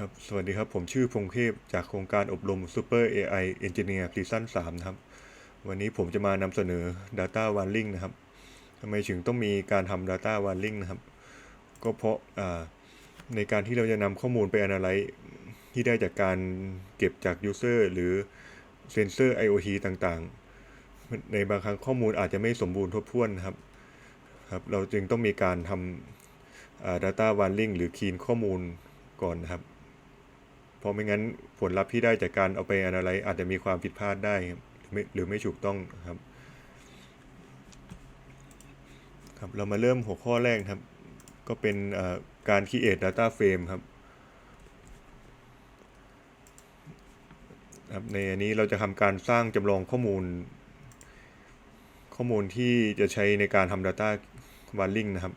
ครับ สวัสดีครับ ผมชื่อพงเทพ จากโครงการอบรม Super AI Engineer ซีซั่น3นะครับ วันนี้ผมจะมานำเสนอ Data Warning นะครับทำไมถึงต้องมีการทำ Data Warning นะครับ ก็เพราะในการที่เราจะนำข้อมูลไป Analyze ที่ได้จากการเก็บจาก User หรือเซนเซอร์ IoT ต่างๆ ในบางครั้งข้อมูลอาจจะไม่สมบูรณ์ทบถ้วนครับครับ เราจึงต้องมีการทำ Data Warning หรือ Clean ข้อมูลก่อนนะครับ เพราะไม่งั้นผลลัพธ์ที่ได้จากการเอาไปอะไรอาจจะมีความผิดพลาดได้หรือไม่หรือไม่ถูกต้องครับครับ เรามาเริ่มหัวข้อแรกครับ ก็เป็นการ create data frame ครับครับในอันนี้เราจะทำการสร้างจำลองข้อมูล ข้อมูลที่จะใช้ในการทำ data warning นะครับ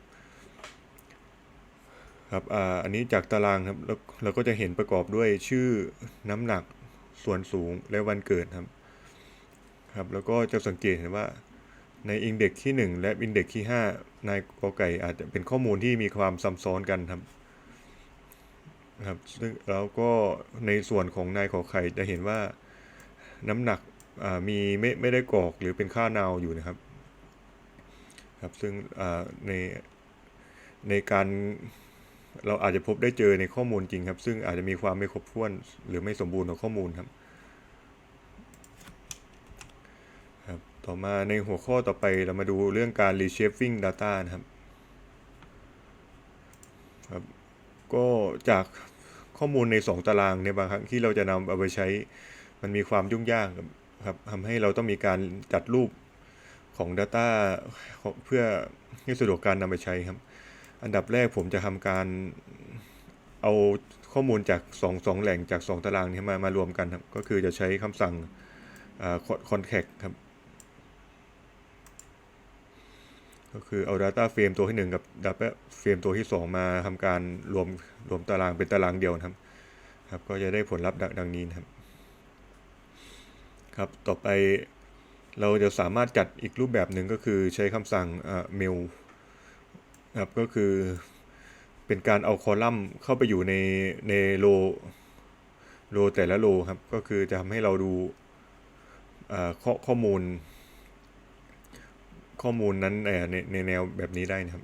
ครับออันนี้จากตารางครับแล้วเราก็จะเห็นประกอบด้วยชื่อน้ำหนักส่วนสูงและวันเกิดครับครับแล้วก็จะสังเกตเห็นว่าในอินเด็กที่ 1 และอินเด็กที่ 5 นายกอไก่อาจจะเป็นข้อมูลที่มีความซับซ้อนกันครับครับซึ่งแล้วก็ในส่วนของนายขอไข่จะเห็นว่าน้ำหนักมีไม่ไม่ได้กรอกหรือเป็นค่านาวอยู่นะครับครับซึ่งในในการ เราอาจจะพบได้เจอในข้อมูลจริงครับ ซึ่งอาจจะมีความไม่ครบถ้วน หรือไม่สมบูรณ์ของข้อมูลครับครับ ต่อมาในหัวข้อต่อไปเรามาดูเรื่องการ reshaping data นะครับครับ ก็จากข้อมูลใน 2 ตารางในบางครั้งที่เราจะนำเอาไปใช้มันมีความยุ่งยากครับทำให้เราต้องมีการจัดรูปของ Data เพื่อให้สะดวกการนำไปใช้ครับ อันดับแรกผมจะทำการเอาข้อมูลจาก2 2แหล่งจาก 2 ตารางนี้มามารวมกันครับ ก็คือจะใช้คำสั่ง concact ครับ ก็คือเอา Data Frame ตัวที่ 1 กับ Data Frame ตัวที่ 2 มาทำการรวมรวมตารางเป็นตารางเดียวนะครับครับ ก็จะได้ผลลัพธ์ดังนี้นะครับ ครับ ต่อไปเราจะสามารถจัดอีกรูปแบบหนึ่งก็คือใช้คำสั่ง mail ครับก็คือเป็นการเอาคอลัมน์เข้าไปอยู่ในในโลโลแต่ละโลครับ ก็คือจะทำให้เราดูข้อข้อมูล ข้อมูลนั้นในในแนวแบบนี้ได้นะครับ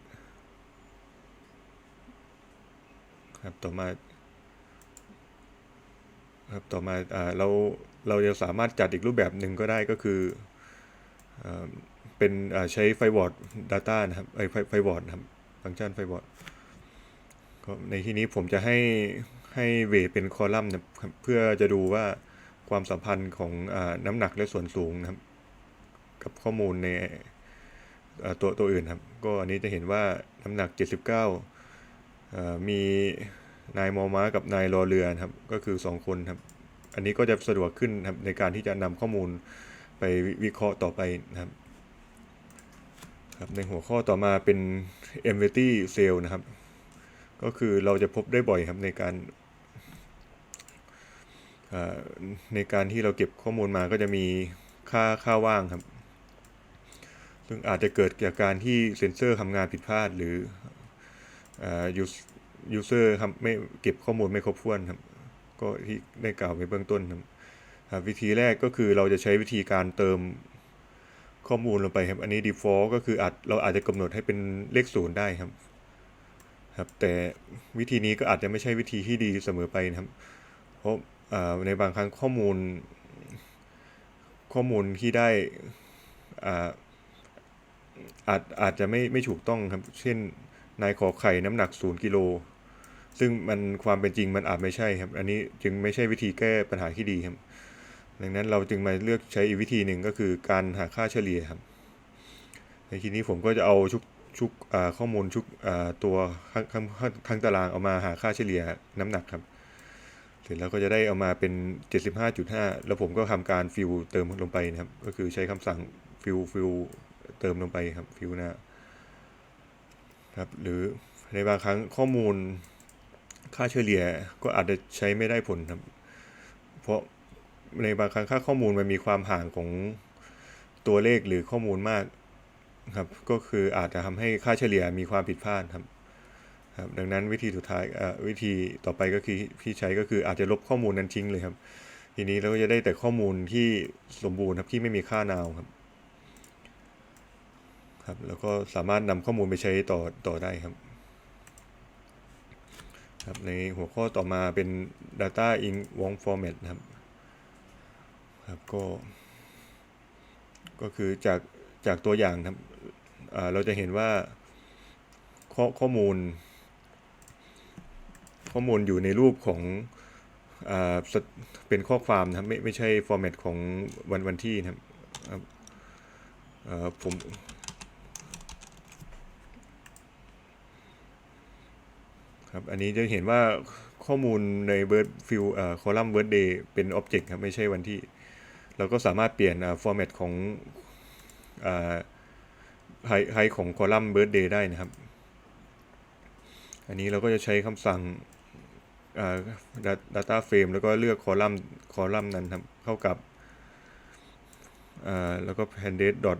ครับต่อมาครับต่อมาเราเราจะสามารถจัดอีกรูปแบบหนึ่งก็ได้ก็คือเป็นใช้ไฟวอร์ด Data นะครับไอไฟวอร์ดครับ ฟังก์ชันไฟบอร์ดก็ในที่นี้ผมจะให้ให้เวทเป็นคอลัมน์เพื่อจะดูว่าความสัมพันธ์ของอน้ำหนักและส่วนสูงนะครับ กับข้อมูลในตัวตัวอื่นครับ ก็อันนี้จะเห็นว่าน้ำหนัก 79 มีนายมอม้ากับนายรอเรือครับ ก็คือ 2 คนครับ อันนี้ก็จะสะดวกขึ้นครับในการที่จะนำข้อมูลไปวิเคราะห์ต่อไปนะครับ ครับในหัวข้อต่อมาเป็น empty cell นะครับ ก็คือเราจะพบได้บ่อยครับในการในการที่เราเก็บข้อมูลมาก็จะมีค่าค่าว่างครับ ซึ่งอาจจะเกิดจากการที่เซนเซอร์ทำงานผิดพลาดหรือยูเซอร์ครับไม่เก็บข้อมูลไม่ครบถ้วนครับ ก็ที่ได้กล่าวไปเบื้องต้นครับวิธีแรกก็คือเราจะใช้วิธีการเติม ข้อมูลลงไปครับ อันนี้ default ก็คืออาจเราอาจจะกำหนดให้เป็นเลขศูนย์ได้ครับ ครับ แต่วิธีนี้ก็อาจจะไม่ใช่วิธีที่ดีเสมอไปนะครับ เพราะในบางครั้งข้อมูล ข้อมูลที่ได้อาจอาจจะไม่ไม่ถูกต้องครับ เช่นนายขอไข่น้ำหนักศูนย์กิโล ซึ่งมันความเป็นจริงมันอาจไม่ใช่ครับ อันนี้จึงไม่ใช่วิธีแก้ปัญหาที่ดีครับ ดังนั้นเราจึงมาเลือกใช้อีกวิธีหนึ่งก็คือการหาค่าเฉลี่ยครับ ในทีนี้ผมก็จะเอาชุกชุกข้อมูลชุกตัวข้างข้างข้างตารางเอามาหาค่าเฉลี่ยน้ำหนักครับ เสร็จแล้วก็จะได้เอามาเป็น 75.5 แล้วผมก็ทำการฟิลเติมลงไปนะครับ ก็คือใช้คำสั่งฟิลฟิลเติมลงไปครับฟิลนะครับ หรือในบางครั้งข้อมูลค่าเฉลี่ยก็อาจจะใช้ไม่ได้ผลครับ เพราะ ในบางครั้งค่าข้อมูลมันมีความห่างของตัวเลขหรือข้อมูลมากครับก็คืออาจจะทำให้ค่าเฉลี่ยมีความผิดพลาดครับครับ ดังนั้นวิธีสุดท้ายวิธีต่อไปก็คือที่ใช้ก็คืออาจจะลบข้อมูลนั้นทิ้งเลยครับ ทีนี้เราก็จะได้แต่ข้อมูลที่สมบูรณ์ครับที่ไม่มีค่านาวครับครับแล้วก็สามารถนำข้อมูลไปใช้ต่อต่อได้ครับครับในหัวข้อต่อมาเป็น data in wong format นะครับ ครับก็ก็คือจากจากตัวอย่างครับเราจะเห็นว่าข้อข้อมูล ข้อมูลอยู่ในรูปของอเป็นข้อความนะครับไม่ไม่ใช่ฟอร์แมตของวันวันที่นะครับผมครับอันนี้จะเห็นว่าข้อมูลใน Word Field คอลัมน์ Word Day เป็น Object ครับ ไม่ใช่วันที่ เราก็สามารถเปลี่ยนฟอร์แมตของไฮไฮของคอลัมน์ Birthday ได้นะครับ อันนี้เราก็จะใช้คำสั่งอ่า data frame แล้วก็เลือกคอลัมน์คอลัมน์นั้นครับเข้ากับแล้วก็ pendate dot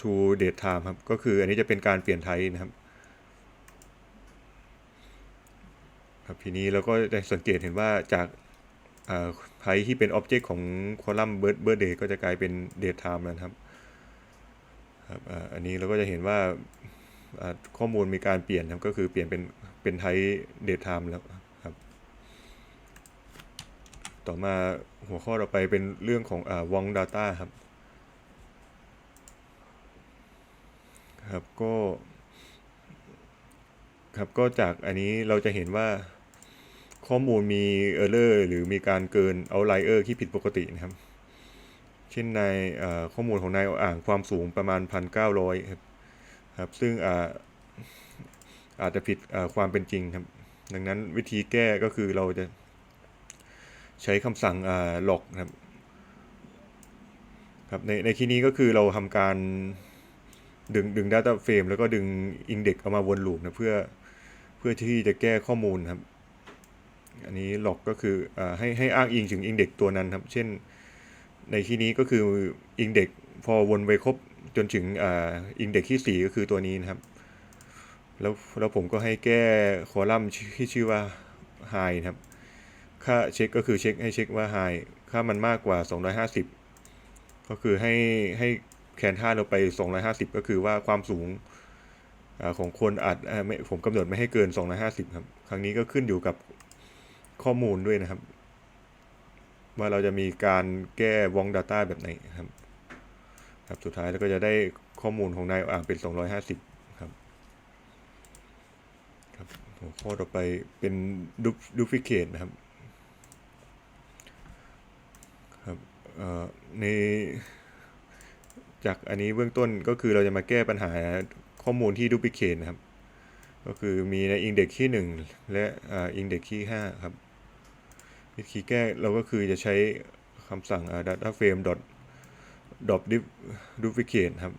to date time ครับ ก็คืออันนี้จะเป็นการเปลี่ยนไทป์นะครับครับทีนี้เราก็ได้สังเกตเห็นว่าจาก ไทป์ที่เป็น object ของคอลัมน์ birth birthday ก็จะกลายเป็น date time แล้วนะครับครับอันนี้เราก็จะเห็นว่าข้อมูลมีการเปลี่ยนครับก็คือเปลี่ยนเป็นเป็นไทป์ date time แล้วต่อมาหัวข้อต่อไปเป็นเรื่องของวอง Data ครับครับก็ครับก็จากอันนี้เราจะเห็นว่า ข้อมูลมี Error หรือมีการเกิน Outlier ที่ผิดปกตินะครับ เช่นในข้อมูลของนายอ่างความสูงประมาณ 1,900 ครับครับซึ่งอาอาจจะผิดความเป็นจริงครับ ดังนั้นวิธีแก้ก็คือเราจะใช้คำสั่งอ่า log ครับครับในในที่นี้ก็คือเราทำการดึงดึง data frame แล้วก็ดึง index เอามาวนลูปนะเพื่อเพื่อที่จะแก้ข้อมูลครับ อันนี้ log ก็คืออให้ให้อ้างอิงถึง index ตัวนั้นครับ เช่นในที่นี้ก็คือ index พอวนไปครบจนถึงอ่า index ที่ 4 ก็คือตัวนี้นะครับ แล้วแล้วผมก็ให้แก้คอลัมน์ที่ชื่อว่า high นะครับ ค่าเช็คก็คือเช็คให้เช็คว่า high ค่ามันมากกว่า 250 ก็คือให้ให้แคนท่าเราไป 250 ก็คือว่าความสูงอของคนอาจผมกำหนดไม่ให้เกิน 250 ครับ ครั้งนี้ก็ขึ้นอยู่กับ ข้อมูลด้วยนะครับ ว่าเราจะมีการแก้วอง Data แบบไหนครับครับสุดท้ายเราก็จะได้ข้อมูลของนายอ่างเป็น 250 ครับครับหัวข้อต่อไปเป็น duplicate นะครับครับเอ่อในจากอันนี้เบื้องต้นก็คือเราจะมาแก้ปัญหาข้อมูลที่ดูพิเคทนะครับ ก็คือมีใน index ที่ 1 และอ่า index ที่ 5 ครับ วิธีแก้เราก็คือจะใช้คำสั่ง data frame dot dot duplicate ครับ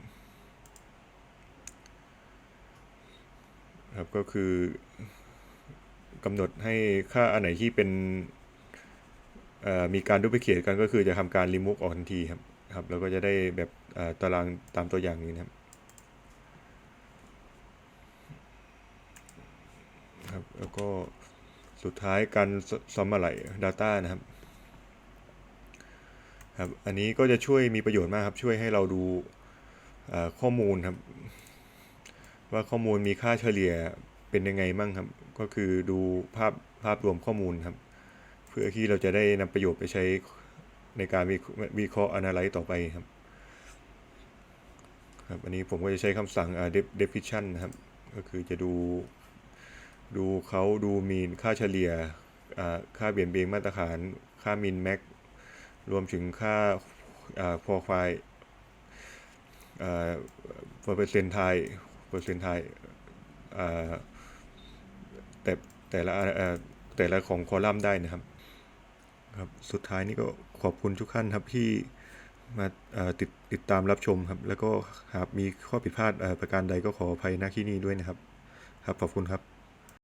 ครับก็คือกำหนดให้ค่าอันไหนที่เป็นมีการดูพิเคทกันก็คือจะทำการ remove ออกทันทีครับครับแล้วก็จะได้แบบตารางตามตัวอย่างนี้นะครับครับแล้วก็ สุดท้ายการสมอะไร Data นะครับครับ อันนี้ก็จะช่วยมีประโยชน์มากครับ ช่วยให้เราดูข้อมูลครับ ว่าข้อมูลมีค่าเฉลี่ยเป็นยังไงบ้างครับ ก็คือดูภาพภาพรวมข้อมูลครับ เพื่อที่เราจะได้นำประโยชน์ไปใช้ในการวิวิเคราะห์ analyze ต่อไปครับครับ อันนี้ผมก็จะใช้คำสั่ง definition นะครับ ก็คือจะดู ดูเขาดูมีนค่าเฉลี่ยค่าเบี่ยงเบนมาตรฐาน ค่ามินแม็กรวมถึงค่าพอควายเปอร์เซ็นต์ไทยเปอร์เซ็นต์ไทยแต่แต่ละแต่ละของคอลัมน์ได้นะครับครับ สุดท้ายนี้ก็ขอบคุณทุกท่านครับที่มาติดติดตามรับชมครับ แล้วก็หากมีข้อผิดพลาดประการใดก็ขออภัยณที่นี้ด้วยนะครับ ครับขอบคุณครับ